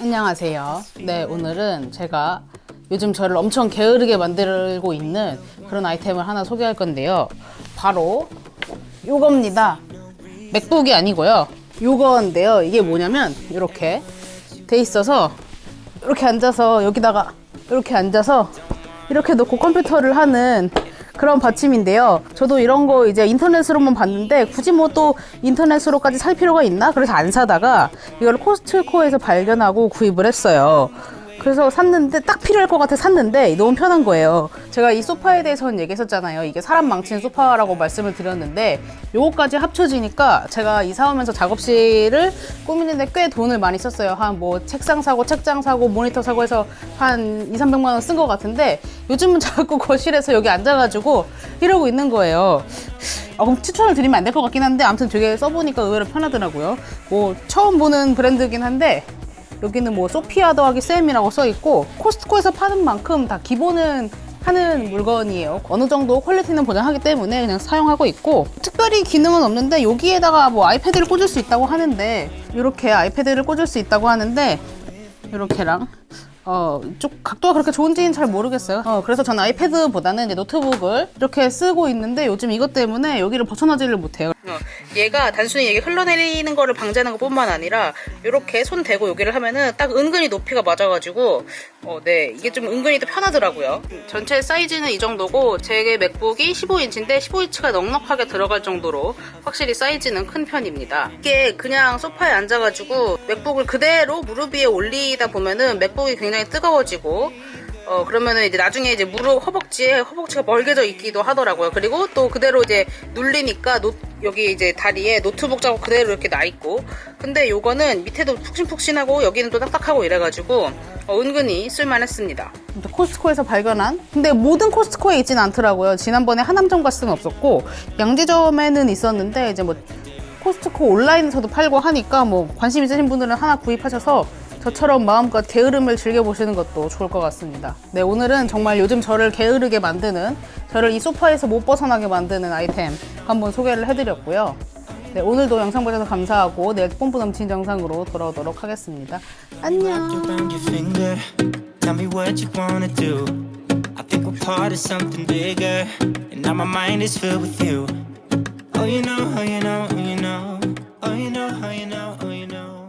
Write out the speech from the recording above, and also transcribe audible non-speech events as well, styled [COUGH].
안녕하세요. 네, 오늘은 제가 요즘 저를 엄청 게으르게 만들고 있는 그런 아이템을 하나 소개할 건데요. 바로 요겁니다. 맥북이 아니고요. 요건데요. 이게 뭐냐면 이렇게 돼 있어서 이렇게 앉아서 여기다가 이렇게 앉아서 이렇게 놓고 컴퓨터를 하는 그런 받침인데요. 저도 이런 거 이제 인터넷으로만 봤는데 굳이 뭐 또 인터넷으로까지 살 필요가 있나? 그래서 안 사다가 이걸 코스트코에서 발견하고 구입을 했어요. 그래서 샀는데 딱 필요할 것 같아 샀는데 너무 편한 거예요. 제가 이 소파에 대해서는 얘기했었잖아요. 이게 사람 망치는 소파라고 말씀을 드렸는데 요거까지 합쳐지니까 제가 이사 오면서 작업실을 꾸미는데 꽤 돈을 많이 썼어요. 한 뭐 책상 사고 책장 사고 모니터 사고 해서 한 2, 300만 원 쓴 것 같은데 요즘은 [LAUGHS] 자꾸 거실에서 여기 앉아가지고 이러고 있는 거예요. 어, 그럼 추천을 드리면 안 될 것 같긴 한데 아무튼 되게 써보니까 의외로 편하더라고요. 뭐 처음 보는 브랜드긴 한데 여기는 뭐 소피아 더하기 쌤이라고 써 있고 코스트코에서 파는 만큼 다 기본은 하는 물건이에요. 어느 정도 퀄리티는 보장하기 때문에 그냥 사용하고 있고 특별히 기능은 없는데 여기에다가 뭐 아이패드를 꽂을 수 있다고 하는데 이렇게 아이패드를 꽂을 수 있다고 하는데 이렇게랑 어, 쪽 각도가 그렇게 좋은지는 잘 모르겠어요. 어, 그래서 저는 아이패드보다는 이제 노트북을 이렇게 쓰고 있는데 요즘 이것 때문에 여기를 벗어나지를 못해요. 어, 얘가 단순히 이게 흘러내리는 거를 방지하는 것뿐만 아니라 이렇게 손 대고 여기를 하면은 딱 은근히 높이가 맞아가지고 어, 네 이게 좀 은근히 또 편하더라고요. 전체 사이즈는 이 정도고 제 맥북이 15인치인데 15인치가 넉넉하게 들어갈 정도로 확실히 사이즈는 큰 편입니다. 이게 그냥 소파에 앉아가지고 맥북을 그대로 무릎 위에 올리다 보면은 맥북이 굉장히 뜨거워지고 어 그러면은 이제 나중에 이제 무릎 허벅지에 허벅지가 멀개져 있기도 하더라고요. 그리고 또 그대로 이제 눌리니까 노, 여기 이제 다리에 노트북 자국 그대로 이렇게 나 있고 근데 요거는 밑에도 푹신푹신하고 여기는 또 딱딱하고 이래가지고 어, 은근히 쓸만했습니다. 코스트코에서 발견한 근데 모든 코스트코에 있진 않더라고요. 지난번에 하남점 갔을 땐 없었고 양지점에는 있었는데 이제 뭐 코스트코 온라인에서도 팔고 하니까 뭐 관심 있으신 분들은 하나 구입하셔서 저처럼 마음껏 게으름을 즐겨보시는 것도 좋을 것 같습니다. 네, 오늘은 정말 요즘 저를 게으르게 만드는, 저를 이 소파에서 못 벗어나게 만드는 아이템 한번 소개를 해드렸고요. 네, 오늘도 영상 보셔서 감사하고 내일 뽐뿌 넘치는 영상으로 돌아오도록 하겠습니다. 안녕! Oh, oh, you know, oh, you know. Oh, you know, oh, you know, oh, you know.